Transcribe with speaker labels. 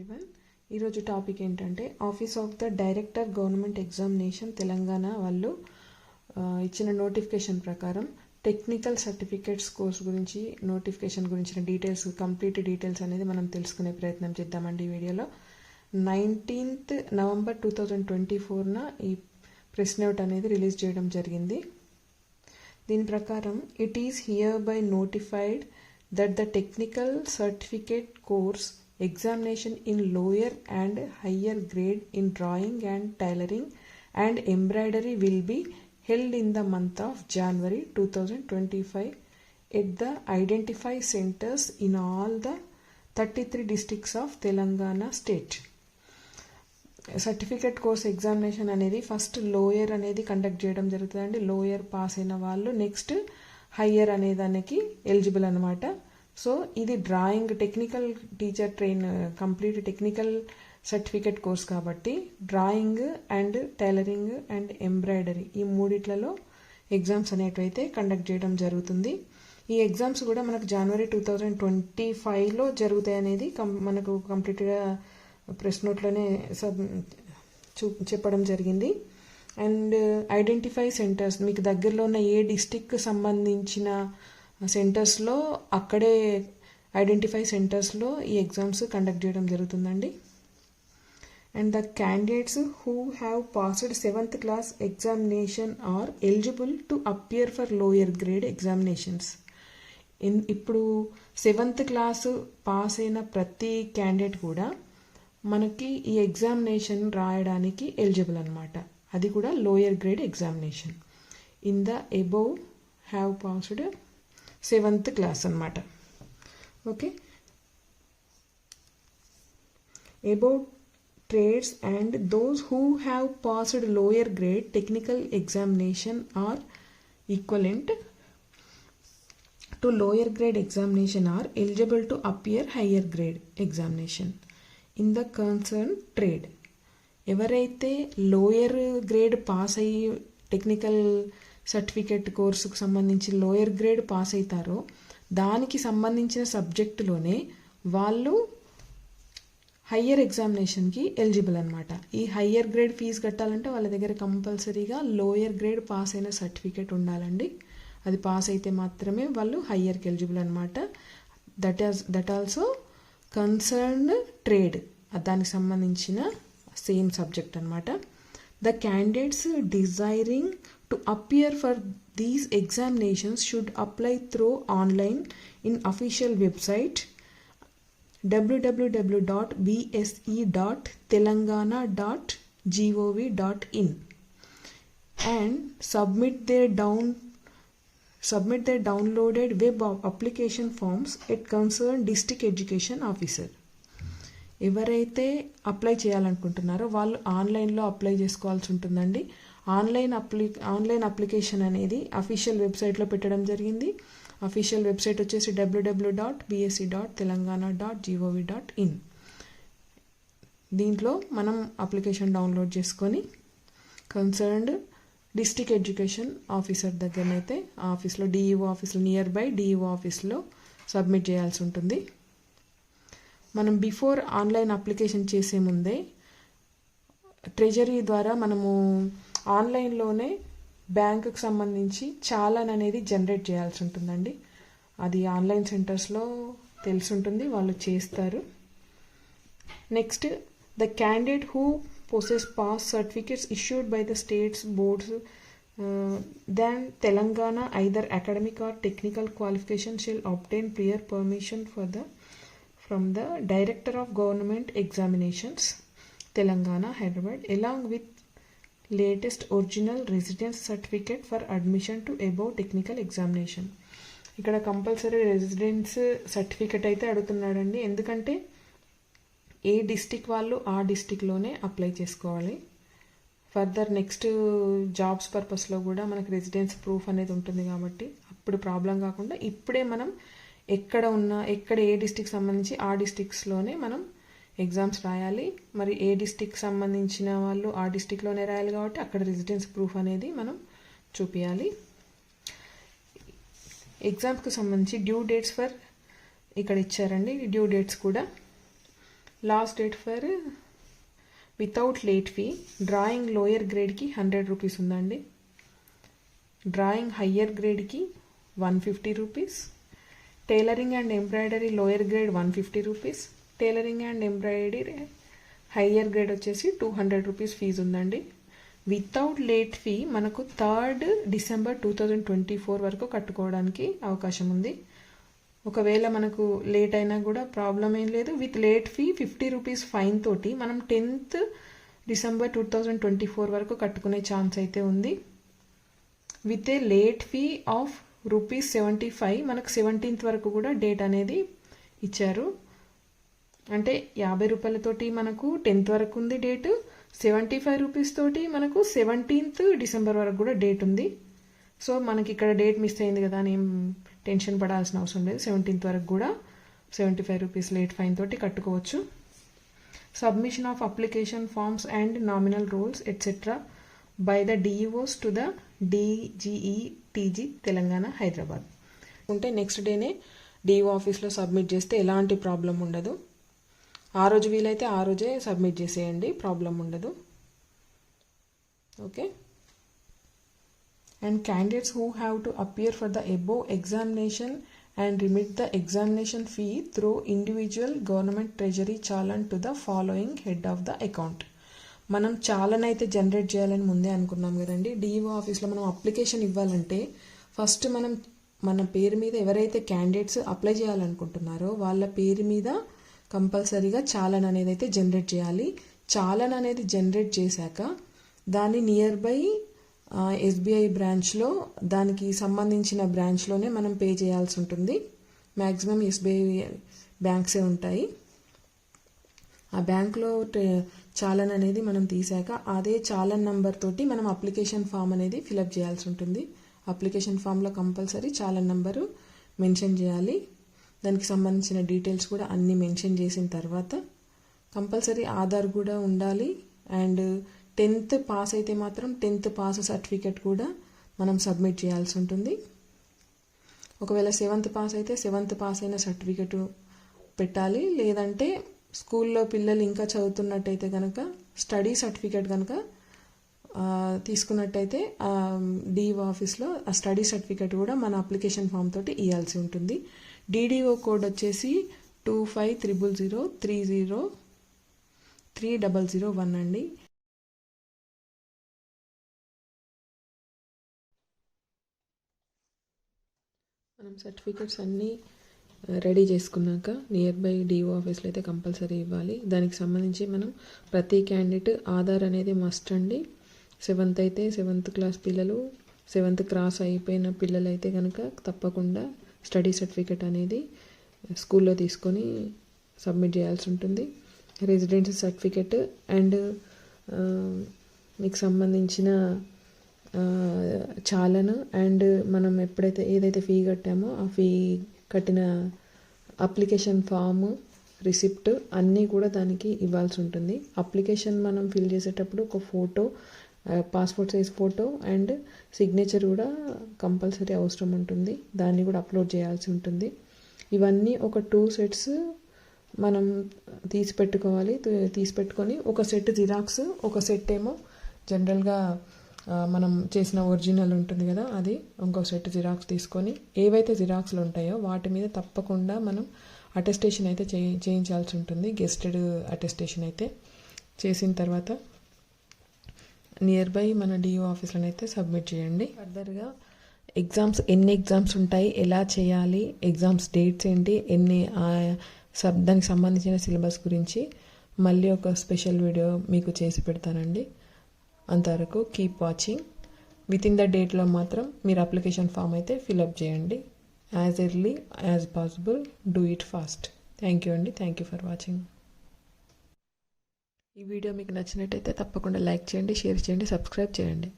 Speaker 1: Everyone ఈరోజు topic ఏంటంటే office of the director government examination Telangana వాళ్ళు ఇచ్చిన నోటిఫికేషన్ ప్రకారం టెక్నికల్ సర్టిఫికేట్స్ కోర్స్ గురించి నోటిఫికేషన్ గురించిన డీటెయిల్స్ కంప్లీట్ డీటెయిల్స్ అనేది మనం తెలుసుకునే ప్రయత్నం చేద్దామండి ఈ వీడియోలో. Nineteenth November two thousand twenty four ఈ ప్రెస్ నోట్ అనేది రిలీజ్ చేయడం జరిగింది. దీని ప్రకారం it is hereby notified that the technical certificate course examination in lower and higher grade in drawing and tailoring and embroidery will be held in the month of in the month of January 2025 at the identified centers in all the 33 districts of Telangana state. Certificate course examination అనేది first lower అనేది conduct చేయడం జరుగుతుందండి lower pass అయిన వాళ్ళు next higher అనే దానికి eligible అనమాట so ఇది drawing technical teacher train complete technical certificate course కాబట్టి drawing and tailoring and embroidery ఈ మూడిట్లలో ఎగ్జామ్స్ అనేటివైతే కండక్ట్ చేయడం జరుగుతుంది. ఈ ఎగ్జామ్స్ కూడా మనకు జనవరి టూ థౌజండ్ ట్వంటీ ఫైవ్లో జరుగుతాయి అనేది కం మనకు కంప్లీట్గా ప్రెస్ నోట్లోనే సబ్ చూ చెప్పడం జరిగింది. అండ్ ఐడెంటిఫై సెంటర్స్ మీకు దగ్గరలో ఉన్న ఏ డిస్టిక్ సంబంధించిన సెంటర్స్లో అక్కడే ఐడెంటిఫై సెంటర్స్లో ఈ ఎగ్జామ్స్ కండక్ట్ చేయడం జరుగుతుందండి. And the candidates who have passed seventh class examination are eligible to appear for lower grade examinations. In ఇప్పుడు సెవెంత్ క్లాసు పాస్ అయిన ప్రతి క్యాండిడేట్ కూడా మనకి ఈ ఎగ్జామినేషన్ రాయడానికి ఎలిజిబుల్ అనమాట అది కూడా lower grade examination. In the above have passed seventh class అనమాట okay about trades and those who have passed lower grade technical examination or equivalent to lower grade examination are eligible to appear higher grade examination in the concern trade ఎవరైతే lower grade pass అయ్యి technical certificate కోర్సుకు సంబంధించి lower grade pass అవుతారో దానికి సంబంధించిన సబ్జెక్టులోనే వాళ్ళు higher ఎగ్జామినేషన్కి eligible అనమాట ఈ హయ్యర్ గ్రేడ్ ఫీజు కట్టాలంటే వాళ్ళ దగ్గర కంపల్సరీగా లోయర్ గ్రేడ్ పాస్ అయిన సర్టిఫికేట్ ఉండాలండి. అది పాస్ అయితే మాత్రమే వాళ్ళు హయ్యర్కి ఎలిజిబుల్ అనమాట that as that also concern trade దానికి సంబంధించిన సేమ్ సబ్జెక్ట్ అనమాట the candidates desiring to appear for these examinations should apply through online in official website www.bse.telangana.gov.in and submit their down submit their downloaded web application forms at concerned district education officer ఎవరైతే apply చేయాలనుకుంటున్నారో వాళ్ళు ఆన్లైన్లో apply చేసుకోవాల్సి ఉంటుందండి online అప్లి online application అనేది official వెబ్సైట్లో పెట్టడం జరిగింది. అఫీషియల్ వెబ్సైట్ వచ్చేసి W W dot BSC dot Telangana dot GOV dot in దీంట్లో మనం అప్లికేషన్ డౌన్లోడ్ చేసుకొని కన్సర్న్డ్ డిస్టిక్ ఎడ్యుకేషన్ ఆఫీసర్ దగ్గరనైతే ఆఫీస్లో డిఈఓ ఆఫీస్లో నియర్ బై డిఈఓ ఆఫీస్లో సబ్మిట్ చేయాల్సి ఉంటుంది. మనం బిఫోర్ ఆన్లైన్ అప్లికేషన్ చేసే ముందే ట్రెజరీ ద్వారా మనము ఆన్లైన్లోనే బ్యాంకుకు సంబంధించి చాలన్ అనేది జనరేట్ చేయాల్సి ఉంటుందండి. అది ఆన్లైన్ సెంటర్స్లో తెలిసి ఉంటుంది వాళ్ళు చేస్తారు. Next the candidate who possess pass certificates issued by the states boards then Telangana either academic or technical qualification shall obtain prior permission for the from the director of government examinations Telangana Hyderabad along with latest original residence certificate for admission to above technical examination ఇక్కడ compulsory residence certificate అయితే అడుగుతున్నాడండి. ఎందుకంటే ఏ district వాళ్ళు ఆ డిస్టిక్లోనే apply చేసుకోవాలి. Further next jobs పర్పస్లో కూడా మనకు రెసిడెన్స్ ప్రూఫ్ అనేది ఉంటుంది కాబట్టి అప్పుడు ప్రాబ్లం కాకుండా ఇప్పుడే మనం ఎక్కడ ఉన్న ఎక్కడ ఏ డిస్టిక్ సంబంధించి ఆ డిస్టిక్స్లోనే మనం ఎగ్జామ్స్ రాయాలి. మరి ఏ డిస్టిక్ సంబంధించిన వాళ్ళు ఆ డిస్టిక్లోనే రాయాలి కాబట్టి అక్కడ రెసిడెన్స్ ప్రూఫ్ అనేది మనం చూపించాలి ఎగ్జామ్స్కి సంబంధించి డ్యూ డేట్స్ ఫర్ ఇక్కడ ఇచ్చారండి. డ్యూ డేట్స్ కూడా. Last date for without late fee drawing lower గ్రేడ్కి hundred rupees ఉందండి. Drawing higher గ్రేడ్కి one fifty rupees tailoring and embroidery lower grade one fifty rupees tailoring and embroidery higher grade వచ్చేసి two hundred rupees fees ఉందండి. Without late fee మనకు third December two thousand twenty four వరకు కట్టుకోవడానికి అవకాశం ఉంది. ఒకవేళ మనకు late అయినా కూడా ప్రాబ్లం ఏం లేదు. With late fee fifty rupees fine తోటి మనం tenth December two thousand twenty four వరకు కట్టుకునే ఛాన్స్ అయితే ఉంది. With a late fee of rupees seventy five మనకు సెవెంటీన్త్ వరకు కూడా డేట్ అనేది ఇచ్చారు. అంటే యాభై రూపాయలతోటి మనకు టెన్త్ వరకు ఉంది డేటు సెవెంటీ ఫైవ్ రూపీస్ తోటి మనకు సెవెంటీన్త్ డిసెంబర్ వరకు కూడా డేట్ ఉంది. సో మనకి ఇక్కడ డేట్ మిస్ అయింది కదా అని ఏం టెన్షన్ పడాల్సిన అవసరం లేదు. సెవెంటీన్త్ వరకు కూడా seventy five rupees late fine తోటి కట్టుకోవచ్చు. Submission of application forms and nominal rolls etcetera by the DEOs to the DGE TG Telangana Hyderabad. ఉంటే నెక్స్ట్ డేనే డిఓ ఆఫీస్లో సబ్మిట్ చేస్తే ఎలాంటి ప్రాబ్లం ఉండదు. ఆ రోజు వీలైతే ఆ రోజే సబ్మిట్ చేసేయండి ప్రాబ్లం ఉండదు. Okay? And candidates who have to appear for the above examination and remit the examination fee through individual government treasury challan to the following head of the account. మనం చాలన్ అయితే జనరేట్ చేయాలని ముందే అనుకున్నాం కదండి. DO ఆఫీస్లో మనం application ఇవ్వాలంటే first మనం మన పేరు మీద ఎవరైతే క్యాండిడేట్స్ అప్లై చేయాలనుకుంటున్నారో వాళ్ళ పేరు మీద కంపల్సరీగా చాలన్ అనేది అయితే జనరేట్ చేయాలి. చాలన్ అనేది జనరేట్ చేశాక దాన్ని నియర్ బై ఎస్బీఐ బ్రాంచ్లో దానికి సంబంధించిన బ్రాంచ్లోనే మనం పే చేయాల్సి ఉంటుంది. మ్యాక్సిమం ఎస్బీఐ బ్యాంక్సే ఉంటాయి. ఆ బ్యాంక్లో చాలన్ అనేది మనం తీసాక అదే చాలన్ నంబర్ తోటి మనం అప్లికేషన్ ఫామ్ అనేది ఫిలప్ చేయాల్సి ఉంటుంది. అప్లికేషన్ ఫామ్లో కంపల్సరీ చాలన్ నంబరు మెన్షన్ చేయాలి. దానికి సంబంధించిన డీటెయిల్స్ కూడా అన్నీ మెన్షన్ చేసిన తర్వాత కంపల్సరీ ఆధార్ కూడా ఉండాలి. అండ్ టెన్త్ పాస్ అయితే మాత్రం టెన్త్ పాస్ సర్టిఫికెట్ కూడా మనం సబ్మిట్ చేయాల్సి ఉంటుంది. ఒకవేళ సెవెంత్ పాస్ అయితే సెవెంత్ పాస్ అయిన సర్టిఫికెట్ పెట్టాలి. లేదంటే స్కూల్లో పిల్లలు ఇంకా చదువుతున్నట్టయితే కనుక స్టడీ సర్టిఫికెట్ కనుక తీసుకున్నట్టయితే డిఓ ఆఫీస్లో ఆ స్టడీ సర్టిఫికెట్ కూడా మన అప్లికేషన్ ఫామ్ తోటి ఇవ్వాల్సి ఉంటుంది. డీడీఓ కోడ్ వచ్చేసి two five triple zero three zero three double zero one అండి. మనం సర్టిఫికెట్స్ అన్నీ uh, రెడీ చేసుకున్నాక నియర్ బై డిఓ ఆఫీస్లో అయితే కంపల్సరీ ఇవ్వాలి. దానికి సంబంధించి మనం ప్రతి క్యాండిడేట్ ఆధార్ అనేది మస్ట్ అండి. సెవెంత్ అయితే సెవెంత్ క్లాస్ పిల్లలు సెవెంత్ క్రాస్ అయిపోయిన పిల్లలు అయితే కనుక తప్పకుండా స్టడీ సర్టిఫికెట్ అనేది స్కూల్లో తీసుకొని సబ్మిట్ చేయాల్సి ఉంటుంది. రెసిడెన్సీ సర్టిఫికెట్ అండ్ మీకు సంబంధించిన చాలను అండ్ మనం ఎప్పుడైతే ఏదైతే ఫీ కట్టామో ఆ ఫీ కట్టిన అప్లికేషన్ ఫామ్ రిసిప్ట్ అన్నీ కూడా దానికి ఇవ్వాల్సి ఉంటుంది. అప్లికేషన్ మనం ఫిల్ చేసేటప్పుడు ఒక photo passport size photo and signature కూడా కంపల్సరీ అవసరం ఉంటుంది. దాన్ని కూడా అప్లోడ్ చేయాల్సి ఉంటుంది. ఇవన్నీ ఒక టూ సెట్స్ మనం తీసి పెట్టుకోవాలి. తీసి పెట్టుకొని ఒక సెట్ జిరాక్స్ ఒక సెట్ ఏమో జనరల్గా మనం చేసిన ఒరిజినల్ ఉంటుంది కదా అది ఇంకో సెట్ జిరాక్స్ తీసుకొని ఏవైతే జిరాక్స్లు ఉంటాయో వాటి మీద తప్పకుండా మనం అటెస్టేషన్ అయితే చేయించాల్సి ఉంటుంది. గెస్టెడ్ అటెస్టేషన్ అయితే చేసిన తర్వాత నియర్ బై మన డిఓ ఆఫీస్లో అయితే సబ్మిట్ చేయండి. ఫర్దర్గా ఎగ్జామ్స్ ఎన్ని ఎగ్జామ్స్ ఉంటాయి ఎలా చేయాలి ఎగ్జామ్స్ డేట్స్ ఏంటి ఎన్ని సబ్ దానికి సంబంధించిన సిలబస్ గురించి మళ్ళీ ఒక స్పెషల్ వీడియో మీకు చేసి పెడతానండి. అంతవరకు keep watching with in the డేట్లో మాత్రం మీరు అప్లికేషన్ ఫామ్ అయితే ఫిలప్ చేయండి. As early as possible do it fast thank you అండి. థ్యాంక్ యూ ఫర్ వాచింగ్ ఈ వీడియో మీకు నచ్చినట్టయితే తప్పకుండా లైక్ చేయండి షేర్ చేయండి సబ్స్క్రైబ్ చేయండి.